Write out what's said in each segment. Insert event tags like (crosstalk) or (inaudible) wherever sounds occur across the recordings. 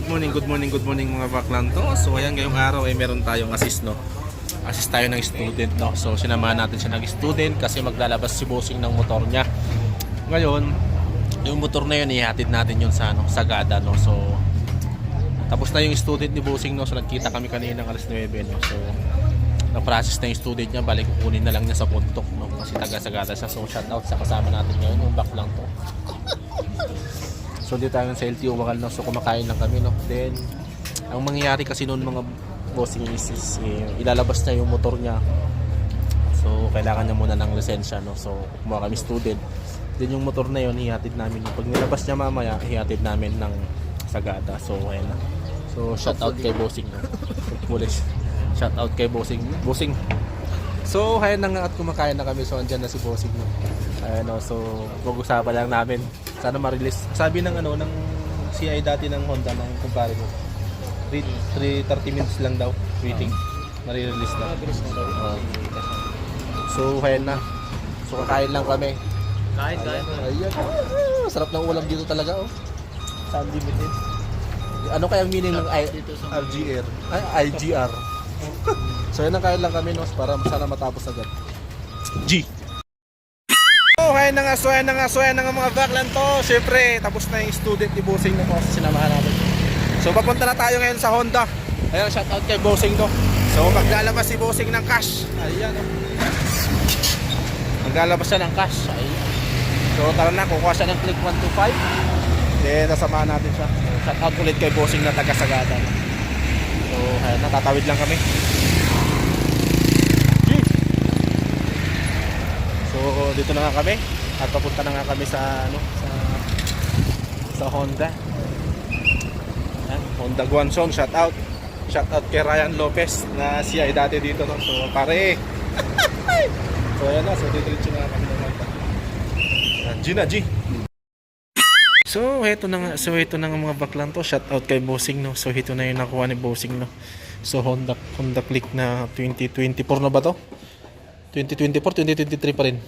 good morning, good morning, good morning mga baklanto. So ayan ngayong araw ay meron tayong assist no. Assist tayo ng student no. So sinamahan natin siya ng student kasi maglalabas si bossing ng motor niya. Ngayon, yung motor na yun ihatid natin yun sa ano, Sagada no. So tapos na yung student ni bossing no. So nagkita kami kanina ng alas 9 no. So na-process na yung student niya, balik kukunin na lang niya sa puntok no. Kasi taga Sagada siya. So shout out sa kasama natin ngayon yung baklanto. So dito tayo sa LTO Wakal no. So kumakain lang kami no. Then ang mangyayari kasi noon mga bossing is, is eh, ilalabas niya yung motor niya. So kailangan niya muna ng lisensya no. So kumuha kami student. Then yung motor na yun ihatid namin. Pag nilabas niya mamaya ihatid namin ng Sagada. So ayan na. So shout out kay bossing no. Shout out kay bossing. Bossing. So, ayan na nga at kumakain na kami. So, andyan na si Bossing. No? Ayan o, so, pag-usapan lang namin. Sana ma-release. Sabi ng ano, ng CI dati ng Honda na yung kumpare ko. 3, 30 minutes lang daw waiting. Nare-release na. Oo. so, ayan na. So, kakain lang kami. Kain, kain. Ayan. Ah, sarap ng ulam dito talaga oh. Sa unlimited. Ano kayang meaning ng I- RGR? Ay, IGR. (laughs) so yun ang kain lang kami nos para sana matapos agad. G. Ayan na nga, so na nga, so na nga mga baklan to. Siyempre, tapos na yung student ni Bossing na po sinamahan natin. So papunta na tayo ngayon sa Honda. Ayan, shout out kay Bossing to. So maglalabas si Bossing ng cash. Ayan oh. Maglalabas siya ng cash. Ayan. So tara na, kukuha siya ng click 125. Then nasamahan natin siya. So, shout out ulit kay Bossing na taga Sagada. So ayan, natatawid lang kami. So dito na nga kami at papunta na nga kami sa ano sa sa Honda. Ayan, Honda Guangzhou, shout out. Shout out kay Ryan Lopez na siya ay dati dito no. So pare. (laughs) so ayan na, so dito na kami ng Honda. Ayan, G. So, heto na nga. So, heto na nga mga baklan to. Shout out kay Bossing, no. So, heto na yung nakuha ni Bossing, no. So, Honda, Honda Click na 2024 na ba to? 2024, 2023 pa rin.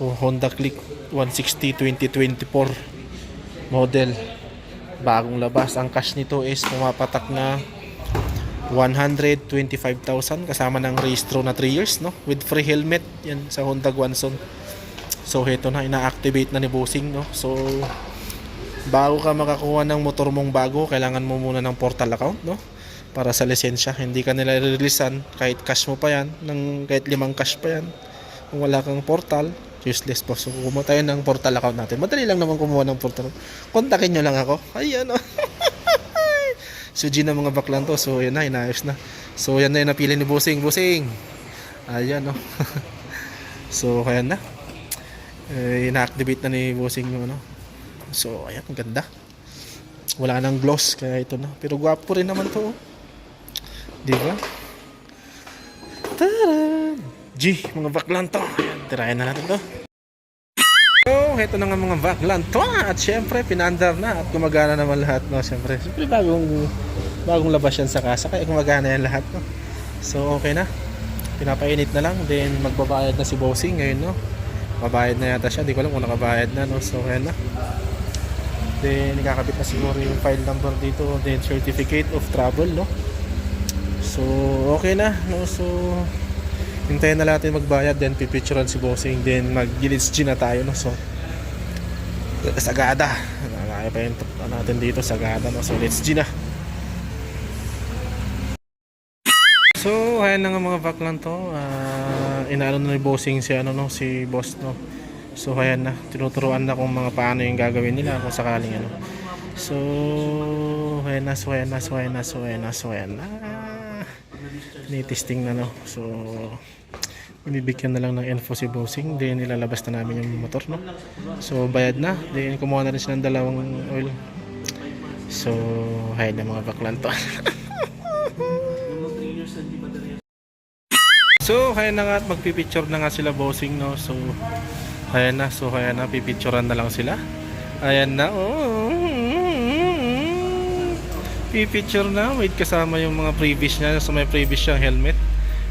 Oh, Honda Click 160 2024 model. Bagong labas. Ang cash nito is pumapatak na 125,000 kasama ng registro na 3 years, no? With free helmet. Yan sa Honda Guangzhou. So heto na ina-activate na ni Bossing no. So bago ka makakuha ng motor mong bago, kailangan mo muna ng portal account no para sa lisensya. Hindi ka nila releasean kahit cash mo pa yan, ng kahit limang cash pa yan. Kung wala kang portal, useless po. So kumuha tayo ng portal account natin. Madali lang naman kumuha ng portal. Kontakin nyo lang ako. Ayan oh. (laughs) so G na mga baklan to. So yan na, inayos na. So yan na yung napili ni Bossing. Bossing! Ayan oh. (laughs) so kaya na eh, ina-activate na ni Bossing yung ano. So, ayan, ang ganda. Wala nang gloss, kaya ito na. Pero gwapo rin naman to. oh. Di ba? G, mga baklan to. Ayan, tirayan na natin to. So, ito na nga mga baklan to. At syempre, pinandar na. At gumagana naman lahat, no? Syempre, syempre bagong, bagong labas yan sa kasa. Kaya gumagana yan lahat, no? So, okay na. Pinapainit na lang. Then, magbabayad na si Bossing ngayon, no? Mabayad na yata siya. Di ko alam kung nakabayad na, no? So, kaya na. Then, ikakabit na siguro yung file number dito. Then, certificate of travel, no? So, okay na, no? So, hintayin na natin magbayad. Then, pipicturean si Bossing. Then, mag-gilits G na tayo, no? So, Sagada. Nakaya pa yung natin dito, Sagada, no? So, let's G na. So, ayan na nga mga baklan to. Ah, inaano na ni bossing si ano no, si boss no. So, ayan na. Tinuturuan na kung mga paano yung gagawin nila kung sakaling ano. So, ayan na, so ayan na, so ayan na, so ayan na, so ayan na. Ni-testing na no. So, ibibigyan na lang ng info si bossing. Then, ilalabas na namin yung motor no. So, bayad na. Then, kumuha na rin siya ng dalawang oil. So, ayan na mga baklan to. (laughs) So, kaya na nga at magpipicture na nga sila bossing, no? So, ayan na. So, kaya na, pipicturean na lang sila. Ayan na. Oh, pipicture na. Wait, kasama yung mga previous niya. So, may previous siyang helmet.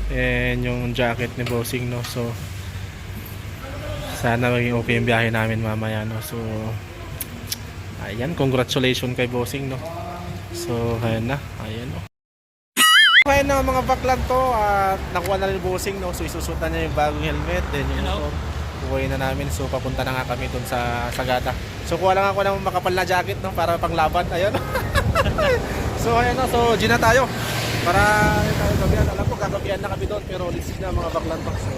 And yung jacket ni bossing, no? So, sana maging okay yung biyahe namin mamaya, no? So, ayan. Congratulations kay bossing, no? So, ayan na. Ayan o. Ayan na mga baklan to. At nakuha na rin bossing no. So, isusutan niya yung bagong helmet. Then yung Hello. motor. Buhay na namin. So, papunta na nga kami dun sa Sagada. So, kuha lang ako ng makapal na jacket no. Para panglaban. Ayan. (laughs) so, ayan na. So, G na tayo. Para tayo gabihan. Alam ko, gagabihan na kami doon. Pero see na mga baklan to. So.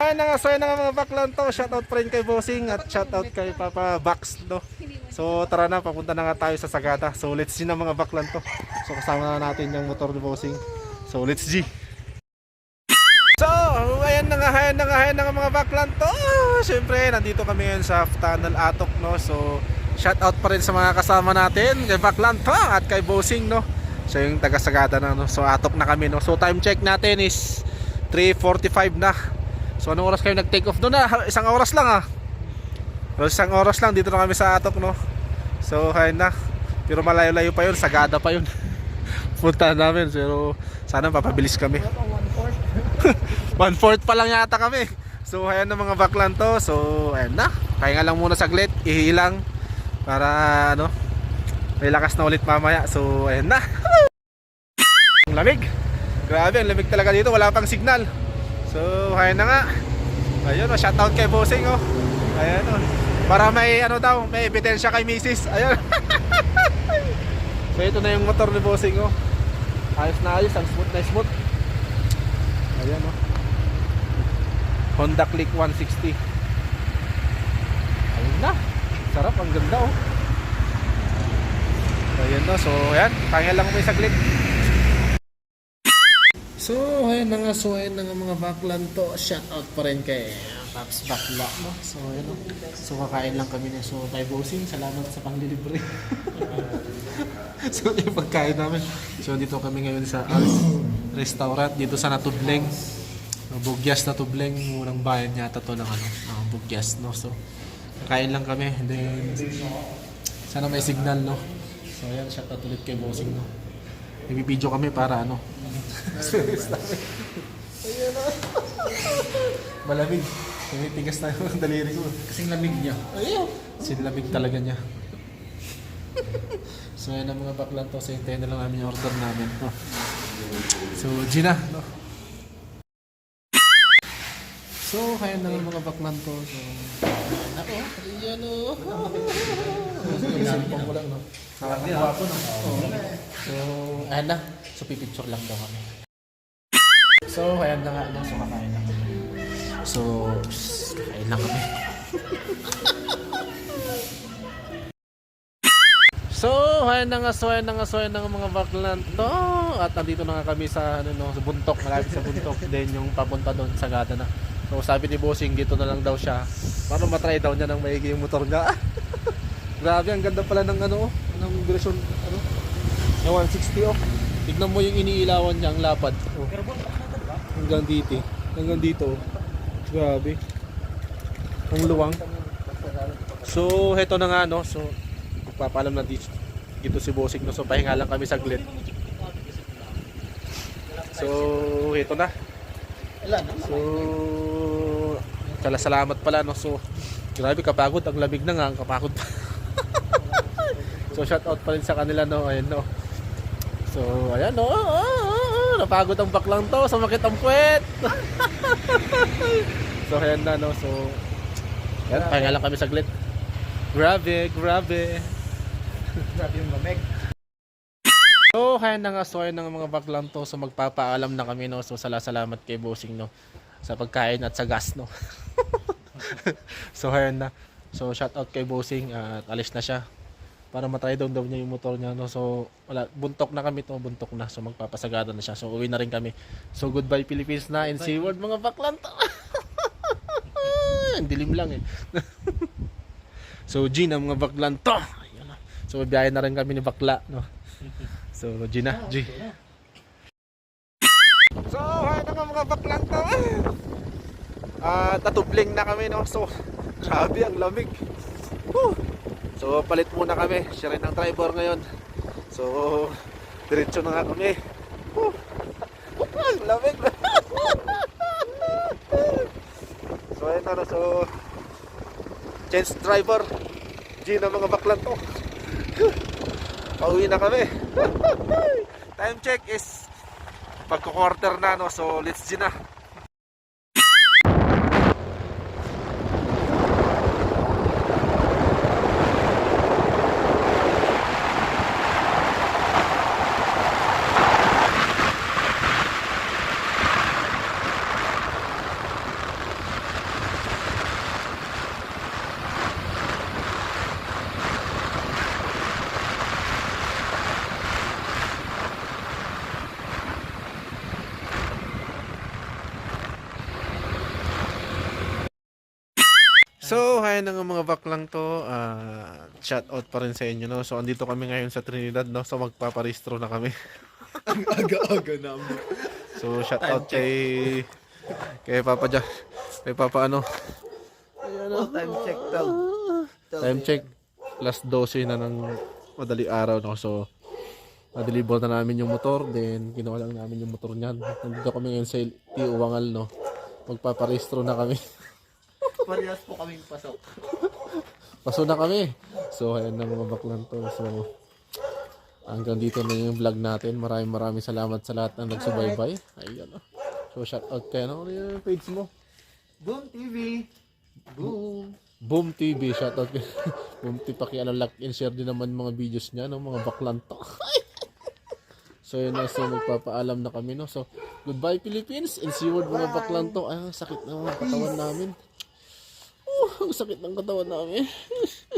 Ayan na nga, so ayan na nga mga baklan to. Shoutout pa rin kay Bossing at shoutout kay Papa Bax no. So tara na, papunta na nga tayo sa Sagada. So let's see na mga baklan to. So kasama na natin yung motor ni Bossing. So let's G. So, ayan na nga, ayan na nga, ayan na nga mga baklan to. Siyempre, nandito kami ngayon sa Tunnel Atok, no. So, shout out pa rin sa mga kasama natin, kay Baklan to at kay Bossing, no. So, yung taga Sagada na, no. So, Atok na kami, no. So, time check natin is 3.45 na. So, anong oras kayo nag-take off doon na? Isang oras lang, ah. So, isang oras lang, dito na kami sa Atok, no. So, ayan na. Pero malayo-layo pa yun, Sagada pa yun. (laughs) Punta namin, pero sana papabilis kami. One fourth (laughs) pa lang yata kami. So ayan na mga baklan to. So ayan na. Pahinga lang muna saglit. Ihilang. Para ano. May lakas na ulit mamaya. So ayan na. (laughs) Ang lamig. Grabe, ang lamig talaga dito. Wala pang signal. So ayan na nga. Ayun, oh, shoutout kay Bossing oh. Ayan oh. Para may ano daw, may ebidensya kay Mrs. Ayun. (laughs) so ito na yung motor ni Bossing oh. Ayos na ayos, ang smooth na smooth. Ayan oh. Honda Click 160. Ayun na. Sarap, ang ganda oh. Ayan na, so ayan, pahinga lang kami saglit. So, ayan na nga, so ayan na nga mga baklan to. Shout out pa rin kay Paps Bakla, no? So, ayan o. So, kakain lang kami na. So, kay Bossing, salamat sa panglilibre. (laughs) so, yung pagkain namin. So, dito kami ngayon sa Al's Restaurant, dito sa Natubleng. No, Bugyas Natubleng, murang bayan yata to ng ano, ng Bugyas, no? So, kakain lang kami. Then, sana may signal, no? So, ayan, shout out ulit kay Bossing, no? Nagbi-video kami para ano, Serious namin. Ayan na. Malamig. Tumitigas na yung daliri ko. Kasing lamig niya. Ayun. Sinlamig talaga niya. so yan ang mga baklan to. So hintayin na lang namin yung order namin. No? So Gina. No? So kaya na nga mga baklan to. So ako. Ayan o. Cellphone ko lang no. Nakakakuha po no. Oo. So ayan na. So pipicture lang daw kami. So ayan na nga. No? So kakain kami. So kakain lang kami. (laughs) So, ayan na nga, so ayan na nga, so ayan na nga mga baklan to. At nandito na nga kami sa, ano, no, sa buntok, malapit sa buntok. (laughs) Then yung papunta doon sa gata na. So sabi ni Bossing, dito na lang daw siya. Para matry daw niya ng maigi yung motor niya. (laughs) Grabe, ang ganda pala ng ano, ng version, ano, yung 160 oh. Tignan mo yung iniilawan niya, ang lapad. Oh. Hanggang dito, hanggang dito. oh. Grabe. Ang luwang. So, heto na nga, no. So, magpapaalam na dito, dito si Bossing, no. So, pahinga lang kami saglit. So, heto na. So, kala salamat pala, no. So, grabe kapagod. Ang lamig na nga, ang kapagod pa. (laughs) so, shout out pa rin sa kanila, no. Ayan, no. So, ayan, no. Ah, ah, ah, napagod ang baklang to. Sumakit ang puwet. (laughs) so, ayan na, no. So, ayan, pahinga lang kami saglit. Grabe, grabe. Grabe yung lamig. So, kaya na nga, so ayun nga mga baklang to. So, magpapaalam na kami, no. So, sala salamat kay Bossing, no. Sa pagkain at sa gas, no. (laughs) so, ayun na. So, shout out kay Bossing at alis na siya. Para matry down daw niya yung motor niya, no. So, wala, buntok na kami to, buntok na. So, magpapasagada na siya. So, uwi na rin kami. So, goodbye Philippines na and world mga baklang to. (laughs) Ang dilim lang eh. (laughs) so, G na mga baklan to. Ayun na. So, biyahe na rin kami ni bakla, no. So, G na, G. So, hay na nga mga baklang to. Ah, tatubling na kami, no. So, grabe ang lamig. Whew. So, palit muna kami. Siya rin ang driver ngayon. So, diretso na nga kami. (laughs) Ang lamig. (laughs) so, ayun na. So, change driver. G na mga baklang to. (laughs) Pauwi na kami. Time check is pagko-quarter na no. So let's G na. So, hi na nga mga baklang to. Ah, shout out pa rin sa inyo, no? So, andito kami ngayon sa Trinidad, no? So, magpaparehistro na kami. (laughs) Ang aga-aga namin. So, shout out kay kay Papa Jack. Kay Papa ano? Oh, time check daw. Time check. Last 12 na ng madali araw, no? So, na-deliver na namin yung motor. Then, kinuha lang namin yung motor niyan. Nandito kami ngayon sa T. Uwangal, no? Magpaparehistro na kami. Parehas po kaming pasok. (laughs) Paso na kami. So, ayan na mga baklan to. So, hanggang dito na yung vlog natin. Maraming maraming salamat sa lahat ng nagsubaybay. Ayan o. So, shout out kayo. Ano yung page mo? Boom TV. Boom. Boom TV. Shout out kayo. (laughs) Boom TV. Pakiano like and share din naman mga videos niya. No? Mga baklan to. (laughs) so, yun na. So, magpapaalam na kami. No? So, goodbye Philippines. And see you mga baklan to. Ay, ang sakit ng mga katawan namin. Ang sakit ng katawan namin. (laughs)